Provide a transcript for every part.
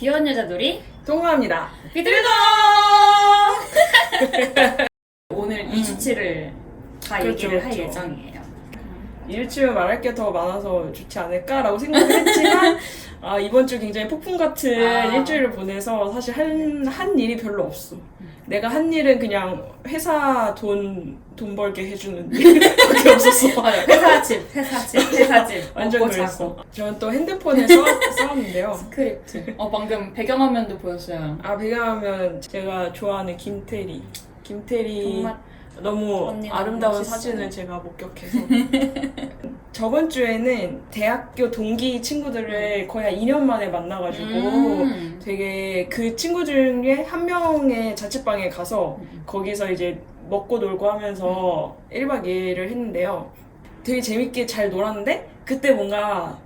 귀여운 여자들이 통화합니다. 비둘동! 오늘 2주치를 다 그렇죠, 얘기를 할 그렇죠. 예정이에요. 일주일 말할 게 더 많아서 좋지 않을까라고 생각을 했지만 아, 이번 주 굉장히 폭풍 같은 아. 일주일을 보내서 사실 한, 한 일이 별로 없어. 내가 한 일은 그냥 회사 돈, 돈 벌게 해주는 일 밖에 없었어. 맞아, 회사 집, 회사 집, 회사 집. 완전 먹고 그랬어. 자고. 저는 또 핸드폰에 써, 써왔는데요. 스크립트. 어, 방금 배경화면도 보였어요. 아, 배경하면 제가 좋아하는 김태리. 김태리 정말 너무 언니가 아름다운 멋있어요. 사진을 제가 목격해서 저번 주에는 대학교 동기 친구들을 거의 한 2년 만에 만나가지고 음. 되게 그 친구 중에 한 명의 자취방에 가서 음. 거기서 이제 먹고 놀고 하면서 1박 2일을 했는데요. 되게 재밌게 잘 놀았는데 그때 뭔가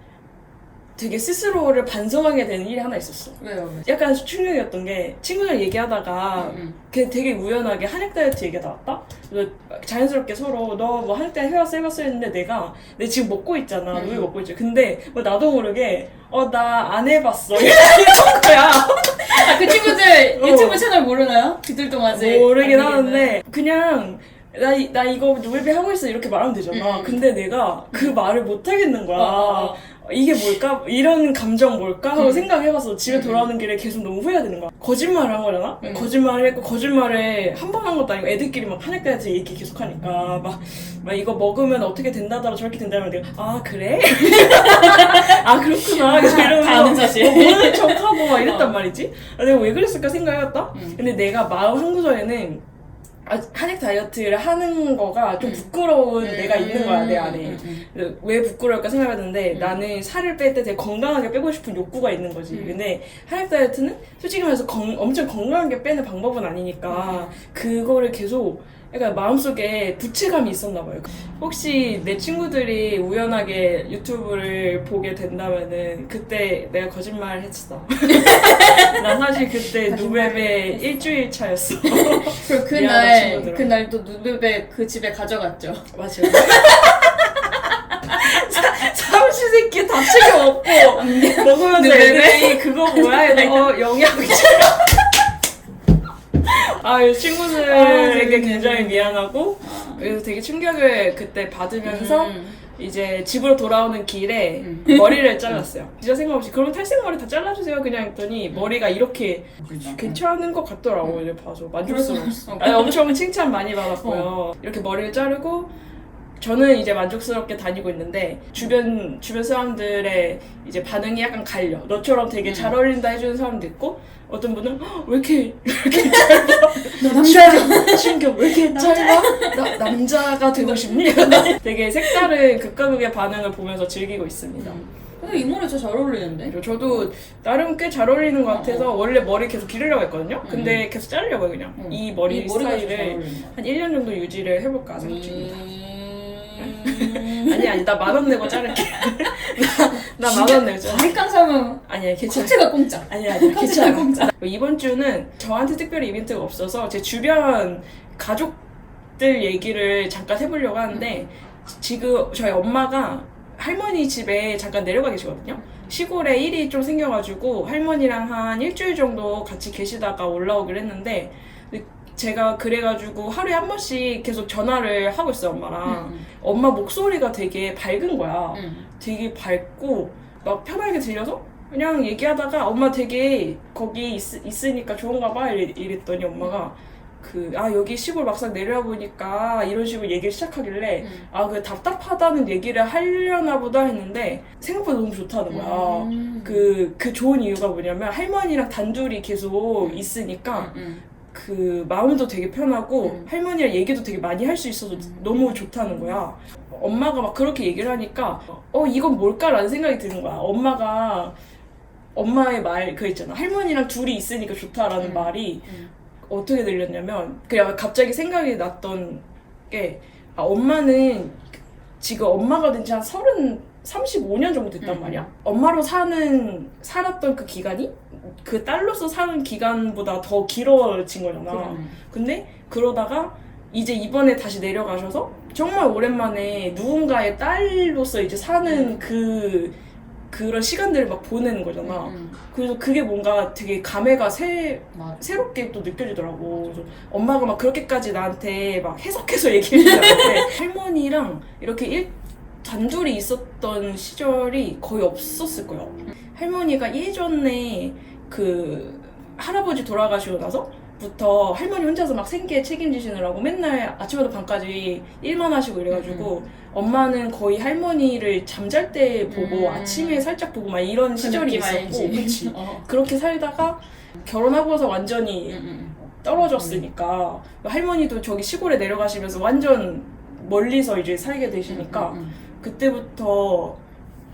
되게 스스로를 반성하게 되는 일이 하나 있었어. 왜요? 왜요? 약간 충격이었던 게 친구들 얘기하다가 음, 그 되게 우연하게 한약 다이어트 얘기가 나왔다? 그래서 자연스럽게 서로 너 뭐 한약 다이어트 해봤어 해봤어 했는데 내가 내 지금 먹고 있잖아 음. 우유 먹고 있지 근데 뭐 나도 모르게 어 나 안 해봤어 이런 거야 아, 그 친구들 어. 유튜브 채널 모르나요? 비둘동 아직. 모르긴 안 하는데 그냥 나, 이- 나 이거 누울배 하고 있어 이렇게 말하면 되잖아 음. 근데 내가 그 말을 못 하겠는 거야 어, 어, 어. 이게 뭘까? 이런 감정 뭘까? 하고 음. 생각해봐서 집에 음. 돌아오는 길에 계속 너무 후회되는 거야. 거짓말을 한 거잖아? 음. 거짓말을 했고, 거짓말을 한번 한 것도 아니고, 애들끼리 막 다이어트 얘기 계속 하니까, 막, 막 이거 먹으면 어떻게 된다더라, 저렇게 된다면 내가, 아, 그래? 아, 그렇구나. 그래서 이러면서, 사실. 어, 모르는 척하고 막 이랬단 어. 말이지? 아, 내가 왜 그랬을까 생각해봤다? 음. 근데 내가 마음 한구석에는, 아, 한약 다이어트를 하는 거가 좀 음. 부끄러운 내가 있는 거야, 내 안에. 음, 음, 그래서 왜 부끄러울까 생각해봤는데 음. 나는 살을 뺄 때 되게 건강하게 빼고 싶은 욕구가 있는 거지. 음. 근데 한약 다이어트는 솔직히 말해서 건- 엄청 건강하게 빼는 방법은 아니니까 음. 그거를 계속 약간 마음속에 부채감이 있었나 봐요. 혹시 내 친구들이 우연하게 유튜브를 보게 된다면은 그때 내가 거짓말 했어. 나 사실 그때 누베베. 일주일 차였어. 미안하다, 그날. 그날 또 누드베 그 집에 가져갔죠. 맞아. 삼시 세끼 다 챙겨 먹고 먹으면서 누베베? 애들이 그거 뭐야 해서 어 영양제 아, 이 친구들에게 재밌네. 굉장히 미안하고 그래서 되게 충격을 그때 받으면서 음. 이제 집으로 돌아오는 길에 음. 머리를 잘랐어요. 진짜 생각 없이 그러면 탈색 머리 다 잘라주세요 그냥 했더니 음. 머리가 이렇게 그죠. 괜찮은 것 같더라고 이제 봐서 만족스러웠어. 어. 아니, 엄청 칭찬 많이 받았고요. 이렇게 머리를 자르고 저는 이제 만족스럽게 다니고 있는데 주변 주변 사람들의 이제 반응이 약간 갈려. 너처럼 되게 음. 잘 어울린다 해주는 사람도 있고 어떤 분은 "헉, 왜 이렇게 왜 이렇게 짧아? 너 남자야. 충격, 충격 왜 이렇게 짧아? 나, 남자가 되고 싶니? 되게 색다른 극과 극의 반응을 보면서 즐기고 있습니다. 근데 이 머리 진짜 잘 어울리는데? 그리고 저도 나름 꽤 잘 어울리는 것 같아서 원래 머리 계속 기르려고 했거든요. 근데 계속 자르려고요 그냥 음. 이 머리 이 머리가 진짜 잘 스타일을 어울린다. 한 1년 정도 유지를 해볼까 생각 중입니다. 음... 아니 아니 나 만 원 내고 자를게. 나 만 원 내고 자를게. 바리깡 사면 아니야 괜찮아. 커트가 공짜. 아니 아니 커트가 괜찮아. 공짜. 이번 주는 저한테 특별히 이벤트가 없어서 제 주변 가족들 얘기를 잠깐 해보려고 하는데 지금 저희 엄마가 할머니 집에 잠깐 내려가 계시거든요. 시골에 일이 좀 생겨가지고 할머니랑 한 일주일 정도 같이 계시다가 올라오기로 했는데 제가 그래가지고 하루에 한 번씩 계속 전화를 하고 있어요 엄마랑 음, 엄마 목소리가 되게 밝은 거야 음. 되게 밝고 막 편하게 들려서 그냥 얘기하다가 엄마 되게 거기 있, 있으니까 좋은가 봐 이랬, 이랬 더니 엄마가 그 아 여기 시골 막상 내려와 보니까 이런 식으로 얘기를 시작하길래 음. 아 그 답답하다는 얘기를 하려나 보다 했는데 생각보다 너무 좋다는 거야 음. 그, 그 좋은 이유가 뭐냐면 할머니랑 단둘이 계속 있으니까 음, 그 마음도 되게 편하고 음. 할머니랑 얘기도 되게 많이 할 수 있어서 너무 좋다는 거야. 엄마가 막 그렇게 얘기를 하니까 어 이건 뭘까라는 생각이 드는 거야. 엄마가 엄마의 말 그 있잖아. 할머니랑 둘이 있으니까 좋다라는 음. 말이 음. 어떻게 들렸냐면 그냥 갑자기 생각이 났던 게 아, 엄마는 지금 엄마가 된 지 한 서른 35년 정도 됐단 음. 말이야. 엄마로 사는 살았던 그 기간이 그 딸로서 사는 기간보다 더 길어진 거잖아. 그러네. 근데 그러다가 이제 이번에 다시 내려가셔서 정말 오랜만에 누군가의 딸로서 이제 사는 그 그런 시간들을 막 보내는 거잖아. 음, 그래서 그게 뭔가 되게 감회가 새, 맞아. 새롭게 또 느껴지더라고. 그래서 엄마가 막 그렇게까지 나한테 막 해석해서 얘기를 해주는데 할머니랑 이렇게 일, 단둘이 있었던 시절이 거의 없었을 거예요. 할머니가 예전에 그 할아버지 돌아가시고 나서 부터 할머니 혼자서 막 생계 책임지시느라고 맨날 아침부터 밤까지 일만 하시고 이래가지고 엄마는 거의 할머니를 잠잘 때 보고 음. 아침에 살짝 보고 막 이런 그 시절이 있었고? 그치? 어. 그렇게 살다가 결혼하고서 완전히 음, 음. 떨어졌으니까 할머니도 저기 시골에 내려가시면서 완전 멀리서 이제 살게 되시니까 음, 음, 그때부터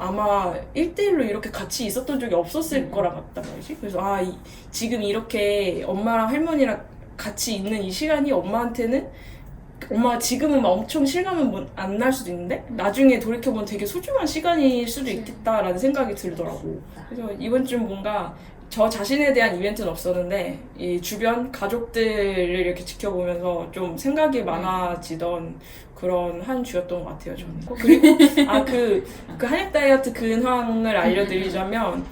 아마 1대1로 이렇게 같이 있었던 적이 없었을 음. 거라 같단 말이지. 그래서 아, 이- 지금 이렇게 엄마랑 할머니랑 같이 있는 이 시간이 엄마한테는 엄마가 지금은 막 엄청 실감은 안 날 수도 있는데 나중에 돌이켜보면 되게 소중한 시간일 수도. 있겠다라는 생각이 들더라고. 그래서 이번 주 뭔가 저 자신에 대한 이벤트는 없었는데 이 주변 가족들을 이렇게 지켜보면서 좀 생각이 많아지던 그런 한 주였던 것 같아요 저는. 그리고 아그그 한약 다이어트 근황을 알려드리자면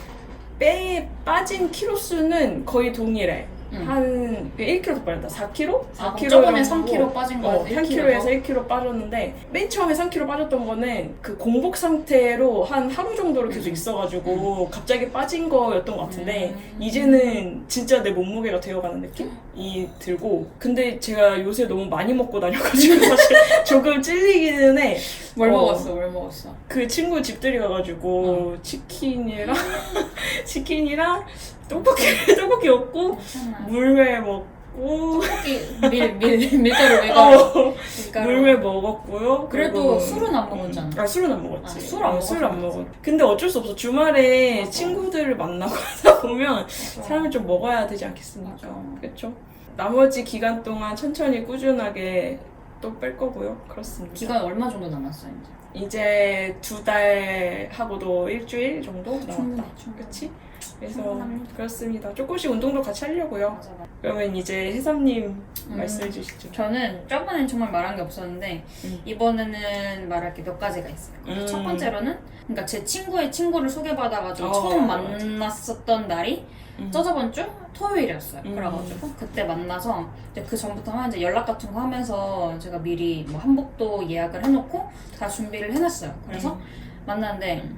빼 빠진 키로 수는 거의 동일해 음. 한 1kg 더 빠졌다 4kg? 아, 4kg 저번에 정도? 3kg 빠진 거 어, 같아. 3kg에서 1kg 빠졌는데 맨 처음에 3kg 빠졌던 거는 그 공복 상태로 한 하루 정도로 계속 있어가지고 갑자기 빠진 거였던 것 같은데 음. 이제는 진짜 내 몸무게가 되어가는 느낌이 들고 근데 제가 요새 너무 많이 먹고 다녀가지고 사실 조금 찔리기는 해. 뭘 어. 먹었어? 뭘 먹었어? 그 친구 집들이 가가지고 치킨이랑 치킨이랑 떡볶이 떡볶이 먹고 괜찮아. 물회 먹고 떡볶이 밀, 밀, 밀가루, 밀가루. 어, 밀가루. 물회 먹었고요. 그래도 그리고- 술은 안 먹었잖아. 아 술은 안 먹었지. 아, 술안 어, 술을 안 먹어서 먹었. 근데 어쩔 수 없어. 주말에 맞아. 친구들을 만나고 하다 보면. 사람이 좀 먹어야 되지 않겠습니까? 맞아. 그렇죠. 나머지 기간 동안 천천히 꾸준하게 또 뺄 거고요. 그렇습니다. 기간 얼마 정도 남았어 이제? 이제 두 달 하고도 일주일 정도 남았다. 충분해, 충분해. 그렇지? 그래서 충분합니다. 그렇습니다. 조금씩 운동도 같이 하려고요. 맞아, 맞아. 그러면 이제 혜삼님 음. 말씀해 주시죠. 저는 저번엔 정말 말한 게 없었는데 음. 이번에는 말할 게 몇 가지가 있어요. 음. 첫 번째로는 그러니까 제 친구의 친구를 소개받아가지고 어, 처음 맞아. 만났었던 날이 음. 저저번 주 토요일이었어요. 음. 그래가지고 그때 만나서 이제 그 전부터 이제 연락 같은 거 하면서 제가 미리 뭐 한복도 예약을 해놓고 다 준비를 해놨어요. 그래서 음. 만났는데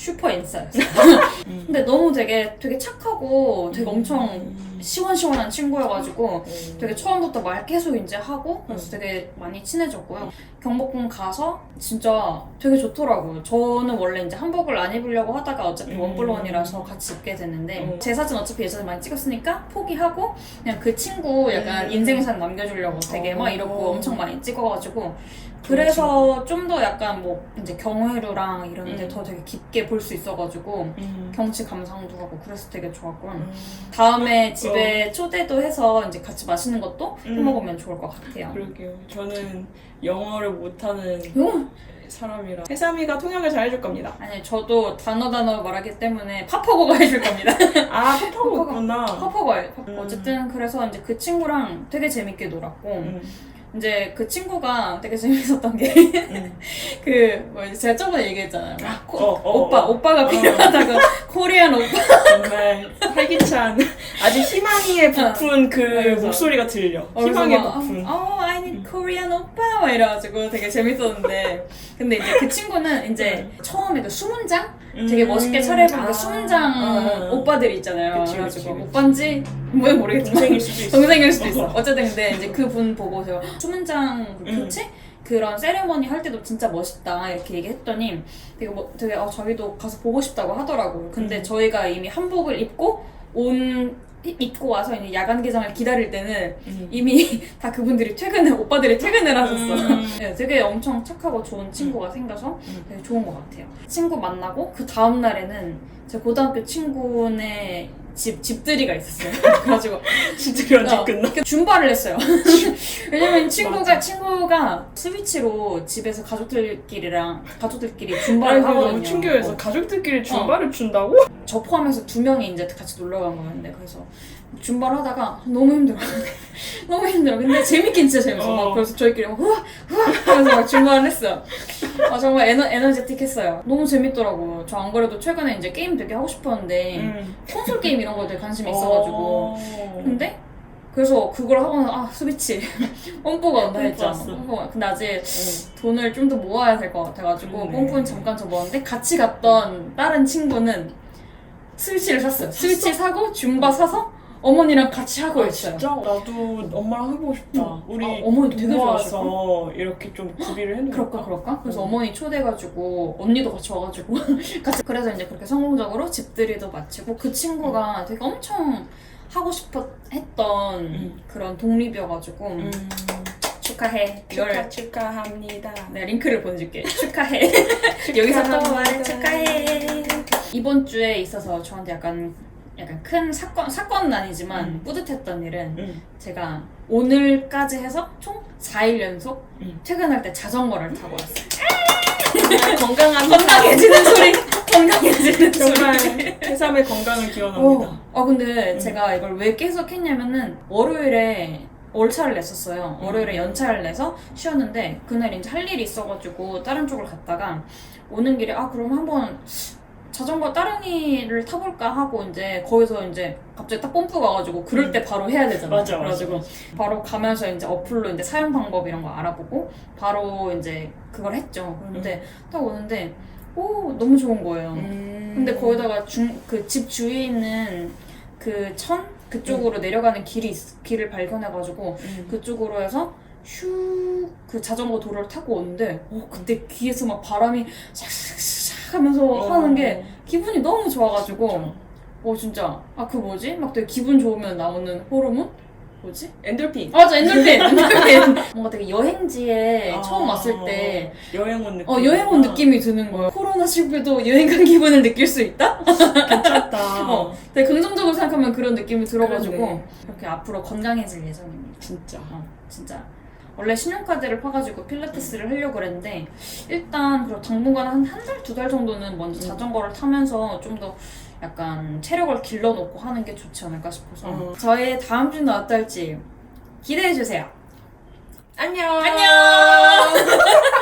슈퍼 인싸였어요. 음. 근데 너무 되게 되게 착하고 되게 엄청 음. 시원시원한 친구여가지고 음. 되게 처음부터 말 계속 이제 하고 그래서 음. 되게 많이 친해졌고요. 경복궁 가서 진짜 되게 좋더라고요. 저는 원래 이제 한복을 안 입으려고 하다가 어차피 음. 원블론이라서 같이 입게 됐는데 음. 제 사진 어차피 예전에 많이 찍었으니까 포기하고 그냥 그 친구 약간 음. 인생샷 남겨주려고 되게 막 어. 이러고 엄청 많이 찍어가지고 그래서 좀 더 약간 뭐 이제 경회루랑 이런 데 음. 더 되게 깊게 볼 수 있어가지고 음. 경치 감상도 하고 그래서 되게 좋았고 음. 다음에 집에 초대도 해서 이제 같이 맛있는 것도 음. 해먹으면 좋을 것 같아요. 그러게요. 저는 영어를 못하는 요? 사람이라 해삼이가 통역을 잘 해줄 겁니다. 아니 저도 단어 단어 말하기 때문에 파퍼거가 해줄 겁니다. 아, 파파고 있구나. 파퍼거 음. 어쨌든 그래서 이제 그 친구랑 되게 재밌게 놀았고 음, 이제 그 친구가 되게 재밌었던 게 음. 그뭐 제가 저번에 얘기했잖아요. 아, 코- 어, 어, 오빠 어. 오빠가 어. 필요하다고 코리안 오빠 정말 활기찬 아주 희망에 부푼 그 맞아. 목소리가 들려. 어, 그래서 희망에 막, 부푼. 어, I need Korean 오빠 막 이래가지고 되게 재밌었는데 근데 이제 그 친구는 이제 처음에 그 수문장 되게 음. 멋있게 차려입은 아. 그 수문장 어. 오빠들 있잖아요. 그치, 그래가지고 그치, 그치. 오빠인지 뭐 모르겠지만 동생일 수도 있어. 동생일 수도 있어. 어쨌든 근데 이제 그분 보고 제가 수문장 그 음. 교체 그런 세레머니 할 때도 진짜 멋있다 이렇게 얘기했더니 되게 뭐 되게 어, 저희도 가서 보고 싶다고 하더라고요. 근데 음. 저희가 이미 한복을 입고 온 입고 와서 이제 야간 개장을 기다릴 때는 음. 이미 다 그분들이 퇴근을 오빠들이 퇴근을 하셨어. 음. 네, 되게 엄청 착하고 좋은 친구가 생겨서 음. 되게 좋은 것 같아요. 친구 만나고 그 다음 날에는 제 고등학교 친구네 집 집들이가 있었어요. 그래가지고 진짜 언제 어, 끝나? 그 줌바를 했어요. 왜냐면 친구가 맞아. 친구가 스위치로 집에서 가족들끼리랑 가족들끼리 아니 그거 하거든요. 너무 충격해서 어. 가족들끼리 줌바를 춘다고? 저 포함해서 두 명이 이제 같이 놀러 간 거였는데 그래서 줌바를 하다가 너무 힘들어. 너무 힘들어. 근데 재밌긴 진짜 재밌어. 막 어. 그래서 저희끼리 막 후아 후아 하면서 막 줌바를 했어요. 아 정말 에너 에너제틱 했어요. 너무 재밌더라고요. 저안 그래도 최근에 이제 게임 되게 하고 싶었는데 음. 콘솔 게임 이런 거에 되게 관심이 있어가지고 어. 근데 그래서 그걸 하고 나서 아 스위치 뽐뿌가 온다 했잖아. 왔어. 뽐뿌가. 근데 아직 어. 돈을 좀 더 모아야 될 것 같아가지고 그러네. 뽐뿌는 잠깐 접었는데 같이 갔던 다른 친구는 스위치를 샀어요. 스위치 사고 줌바 사서 어머니랑 같이 하고 있어요. 진짜 나도 엄마랑 해보고 싶다. 응. 우리 아, 어머니 되게 좋아하시고. 이렇게 좀 구비를 해놓을까? 그럴까 그럴까? 그래서 음. 어머니 초대해가지고 언니도 같이 와가지고 같이 그래서 이제 그렇게 성공적으로 집들이도 마치고 그 친구가 되게 엄청 하고 싶어 했던 음. 그런 독립이어가지고 음. 축하해 축하 축하합니다. 내가 링크를 보내줄게. 축하해. 여기서 또 말해 축하해. 이번 주에 있어서 저한테 약간 약간 큰 사건 사건은 아니지만 음. 뿌듯했던 일은 응. 제가 오늘까지 해서 총 4일 연속 음. 퇴근할 때 자전거를 타고 왔어요. 정말 건강한 건강해지는 소리. 건강해지는 정말 소리. 제3의 건강을 기원합니다. 어, 아 근데 음. 제가 이걸 왜 계속 했냐면은 월요일에 월차를 냈었어요. 음. 월요일에 연차를 내서 쉬었는데 그날 이제 할 일이 있어가지고 다른 쪽을 갔다가 오는 길에 아 그럼 한번 자전거 따릉이를 타볼까 하고 이제 거기서 이제 갑자기 딱 뽐뿌 가가지고 그럴 때 바로 해야 되잖아. 음. 맞아, 맞아, 그래가지고 맞아. 바로 가면서 이제 어플로 이제 사용 방법 이런 거 알아보고 바로 이제 그걸 했죠. 그런데 딱 오는데 오 너무 좋은 거예요. 음. 근데 거기다가 그 집 주위에 있는 그 천 그쪽으로 내려가는 길이 있- 길을 발견해가지고 음. 그쪽으로 해서 슈 그 자전거 도로를 타고 오는데 어 그때 귀에서 막 바람이 샥샥샥 하면서 어. 하는 게 기분이 너무 좋아가지고. 어 진짜 아 그 뭐지 막 되게 기분 좋으면 나오는 호르몬 뭐지 엔돌핀. 맞아 엔돌핀 엔돌핀 뭔가 되게 여행지에 아. 처음 왔을 때 여행 온 느낌. 어, 여행 온 느낌이 드는 거야. 코로나 시국에도 여행 간 기분을 느낄 수 있다? 괜찮다. 어, 되게 긍정적으로 생각하면 그런 느낌이 들어가지고 그러네. 이렇게 앞으로 건강해질 예정입니다. 진짜. 어, 진짜. 원래 신용카드를 파가지고 필라테스를 하려고 그랬는데 일단 그리고 당분간 한 한 달, 두 달 정도는 먼저 음. 자전거를 타면서 좀 더 약간 체력을 길러놓고 하는 게 좋지 않을까 싶어서 어. 저의 다음 주는 어떨지 기대해 주세요. 안녕. 안녕!